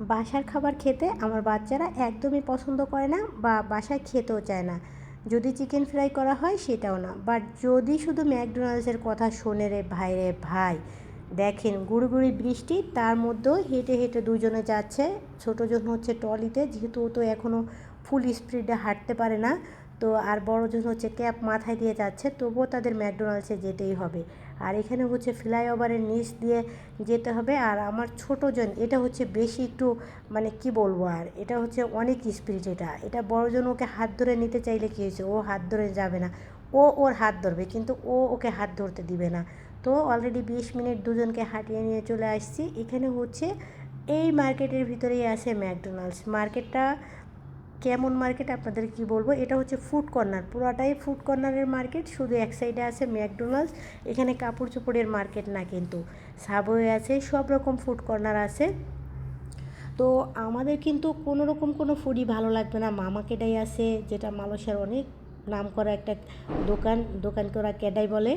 বাসার খাবার খেতে আমার বাচ্চারা একদমই পছন্দ করে না বা বাসায় খেতেও চায় না। যদি চিকেন ফ্রাই করা হয় সেটাও না। বাট যদি শুধু ম্যাকডোনাল্ডসের কথা শোনে রে ভাই রে ভাই, দেখেন গুড়ি বৃষ্টি, তার মধ্যেও হেঁটে হেঁটে দুজনে যাচ্ছে। ছোটোজন হচ্ছে টলিতে যেহেতু ও তো এখনও ফুল স্পিডে হাঁটতে পারে না। তো আর বড়জন হচ্ছে ক্যাপ মাথায় দিয়ে যাচ্ছে, তবুও তাদের ম্যাকডোনাল্ডসে যেতেই হবে। আর এখানে হচ্ছে ফ্লাইওভারের নিচ দিয়ে যেতে হবে। আর আমার ছোটোজন এটা হচ্ছে বেশি একটু মানে কি বলব আর, এটা হচ্ছে অনেক স্পিড এটা। এটা বড়জন ওকে হাত ধরে নিতে চাইলে কী হয়েছে? ও হাত ধরে যাবে না। ও ওর হাত ধরবে, কিন্তু ও ওকে হাত ধরতে দিবে না। তো অলরেডি বিশ মিনিট দুজনকে হাঁটিয়ে নিয়ে চলে আসছি। এখানে হচ্ছে এই মার্কেটের ভিতরেই আছে ম্যাকডোনাল্ডস। মার্কেটটা কেমন মার্কেট আপনাদের কি বলব? এটা হচ্ছে ফুড কর্নার পুরোটাই ফুড কর্নারের মার্কেট। শুধু এক সাইডে আছে ম্যাকডোনাল্ডস, এখানে কাপড় চোপড়ের মার্কেট না কিন্তু। সাবওয়ে আছে, সব রকম ফুড কর্নার আছে। তো আমাদের কিন্তু কোনো রকম কোনো ফুডই ভালো লাগবে না। মামা কেডাই আছে, যেটা মালয়েশিয়ার অনেক নাম করা একটা দোকান, দোকানকে ওরা কেডাই বলে।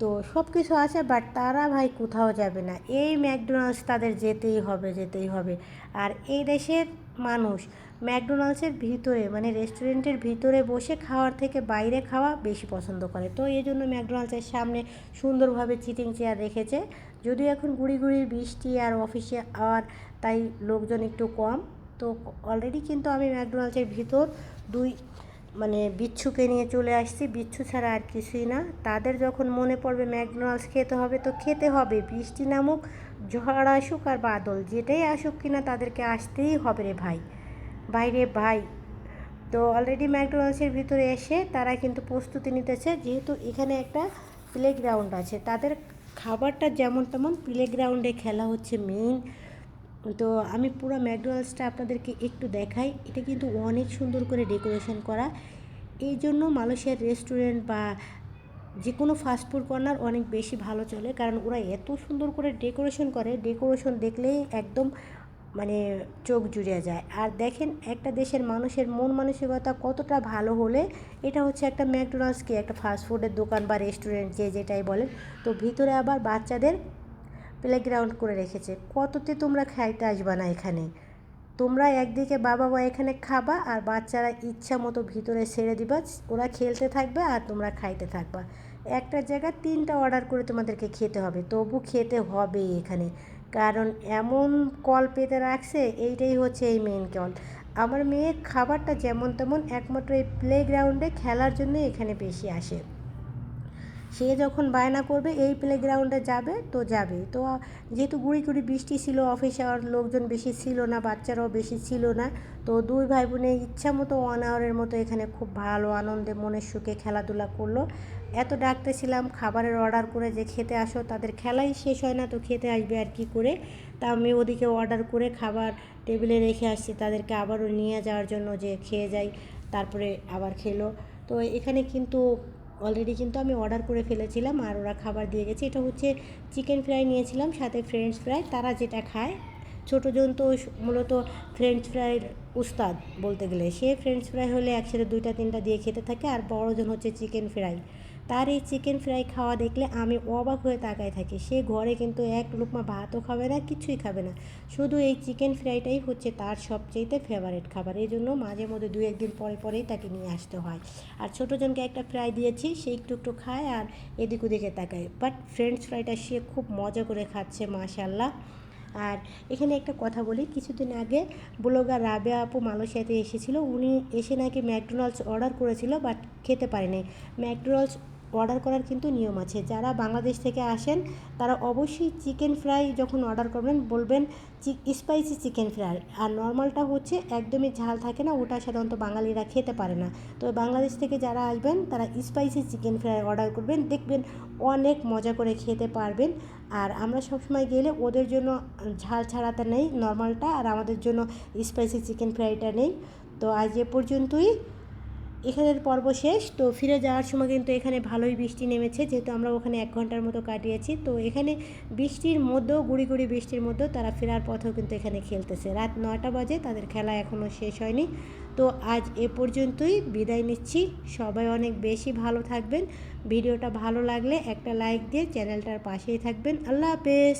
তো সব কিছু আছে বাট তারা ভাই কোথাও যাবে না। এই ম্যাকডোনাল্ডস তাদের যেতেই হবে যেতেই হবে। আর এই দেশের মানুষ। ম্যাকডোনাল্ডসের ভিতরে মানে রেস্টুরেন্টের ভিতরে বসে খাওয়ার থেকে বাইরে খাওয়া বেশি পছন্দ করে। তো এই জন্য ম্যাকডোনাল্ডসের সামনে সুন্দরভাবে চিটিং চেয়ার রেখেছে। যদিও এখন গুড়ি গুড়ি, বৃষ্টি আর অফিসে আর তাই লোকজন একটু কম। তো অলরেডি কিন্তু আমি ম্যাকডোনাল্ডসের ভিতর দুই মানে বিচ্ছুকে নিয়ে চলে আসছি, বিচ্ছু ছাড়া আর কিছুই না। তাদের যখন মনে পড়বে ম্যাকডোনাল্ডস খেতে হবে, তো খেতে হবে। বৃষ্টি নামুক, ঝড় আসুক আর বাদল, যেটাই আসুক কিনা তাদেরকে আসতেই হবে রে ভাই। বাইরে ভাই। তো অলরেডি ম্যাকডোনাল্ডসের ভিতরে এসে তারা কিন্তু প্রস্তুতি নিতেছে, যেহেতু এখানে একটা প্লেগ্রাউন্ড আছে। তাদের খাবারটা যেমন তেমন প্লেগ্রাউন্ডে খেলা হচ্ছে মেইন তো আমি পুরো ম্যাকডোনাল্ডসটা আপনাদেরকে একটু দেখাই। এটা কিন্তু অনেক সুন্দর করে ডেকোরেশন করা। এই জন্য মালয়েশিয়ার রেস্টুরেন্ট বা যে কোনো ফাস্টফুড কর্নার অনেক বেশি ভালো চলে, কারণ ওরা এত সুন্দর করে ডেকোরেশন করে। ডেকোরেশন দেখলেই একদম মানে চোখ জুড়িয়ে যায়। আর দেখেন একটা দেশের মানুষের মন মানসিকতা কতটা ভালো হলে এটা হচ্ছে একটা ম্যাকডোনাল্ডসকে একটা ফাস্টফুডের দোকান বা রেস্টুরেন্ট যে যেটাই বলেন। তো ভিতরে আবার বাচ্চাদের প্লেগ্রাউন্ড করে রেখেছে। কততে তোমরা খাইতে আসবা না এখানে? তোমরা একদিকে বাবা মা এখানে খাবা আর বাচ্চারা ইচ্ছা মতো ভিতরে ছেড়ে দিবা। ওরা খেলতে থাকবে আর তোমরা খাইতে থাকবা। একটা জায়গায় তিনটা অর্ডার করে তোমাদেরকে খেতে হবে। তবু খেতে হবে এখানে। কারণ এমন কল পেতে রাখছে, এইটাই হচ্ছে এই মেন কল আমার মেয়ে খাবারটা যেমন তেমন একমাত্র এই প্লেগ্রাউন্ডে খেলার জন্য এখানে বেশি আসে। সে যখন বায়না করবে, এই প্লেগ্রাউন্ডে যাবে, তো যাবে। তো যেহেতু গুড়ি গুড়ি বৃষ্টি ছিল অফিসে আর লোকজন বেশি ছিল না, বাচ্চারাও বেশি ছিল না, তো দুই ভাই বোনের ইচ্ছা মতো ওয়ান আওয়ারের মতো এখানে খুব ভালো আনন্দে মনের সুখে খেলাধুলা করল। এত ডাকতেছিলাম, খাবারের অর্ডার করে যে খেতে আসো, তাদের খেলাই শেষ হয় না, তো খেতে আসবে আর কি করে? তা আমি ওদিকে অর্ডার করে খাবার টেবিলে রেখে আসছি, তাদেরকে আবারও নিয়ে যাওয়ার জন্য যে খেয়ে যাই, তারপরে আবার খেলো। তো এখানে কিন্তু অলরেডি কিন্তু আমি অর্ডার করে ফেলেছিলাম আর ওরা খাবার দিয়ে গেছে। এটা হচ্ছে চিকেন ফ্রাই নিয়েছিলাম, সাথে ফ্রেঞ্চ ফ্রাই তারা যেটা খায়, ছোটো জন তো মূলত ফ্রেঞ্চ ফ্রাইয়ের উস্তাদ বলতে গেলে। সে ফ্রেঞ্চ ফ্রাই হলে একসাথে দুইটা, তিনটা দিয়ে খেতে থাকে আর বড়জন হচ্ছে চিকেন ফ্রাই তার এই চিকেন ফ্রাই খাওয়া দেখলে আমি অবাক হয়ে তাকায় থাকি। সে ঘরে কিন্তু এক লুকমা ভাতও খাবে না, কিছুই খাবে না। শুধু এই চিকেন ফ্রাইটাই হচ্ছে তার সবচেয়েতে ফেভারেট খাবার। এই জন্য মাঝে মধ্যে দু একদিন পরে পরেই তাকে নিয়ে আসতে হয়। আর ছোটোজনকে একটা ফ্রাই দিয়েছি, সে একটু একটু খায় আর এদিক ওদিকে তাকায়। বাট ফ্রেঞ্চ ফ্রাইটা সে খুব মজা করে খাচ্ছে মাশাল্লাহ আর এখানে একটা কথা বলি, কিছুদিন আগে ব্লগার রাবে আপু মালয়েশিয়াতে এসেছিল। উনি এসে নাকি ম্যাকডোনাল্ডস অর্ডার করেছিল, বাট খেতে পারেনি। ম্যাকডোনাল্ডস অর্ডার করার কিন্তু নিয়ম আছে। যারা বাংলাদেশ থেকে আসেন, তারা অবশ্যই চিকেন ফ্রাই যখন অর্ডার করবেন, বলবেন স্পাইসি চিকেন ফ্রাই আর নর্মালটা হচ্ছে একদমই ঝাল থাকে না, ওটা সাধারণত বাঙালিরা খেতে পারে না। তো বাংলাদেশ থেকে যারা আসবেন, তারা স্পাইসি চিকেন ফ্রাই অর্ডার করবেন, দেখবেন অনেক মজা করে খেতে পারবেন। আর আমরা সবসময় গেলে ওদের জন্য ঝাল ছাড়াতে নেই নর্মালটা আর আমাদের জন্য স্পাইসি চিকেন ফ্রাইটা নেই। তো আজ এ পর্যন্তই। এখানের পর্ব শেষ। তো ফিরে যাওয়ার সময় কিন্তু এখানে ভালোই বৃষ্টি নেমেছে, যেহেতু আমরা ওখানে এক ঘণ্টার মতো কাটিয়েছি। তো এখানে বৃষ্টির মধ্যেও, গুড়ি গুড়ি বৃষ্টির মধ্যেও তারা ফেরার পথেও কিন্তু এখানে খেলতেছে। রাত নটা বাজে, তাদের খেলা এখনও শেষ হয়নি। তো আজ এ পর্যন্তই, বিদায় নিচ্ছি। সবাই অনেক বেশি ভালো থাকবেন। ভিডিওটা ভালো লাগলে একটা লাইক দিয়ে চ্যানেলটার পাশেই থাকবেন। আল্লাহ হাফেজ।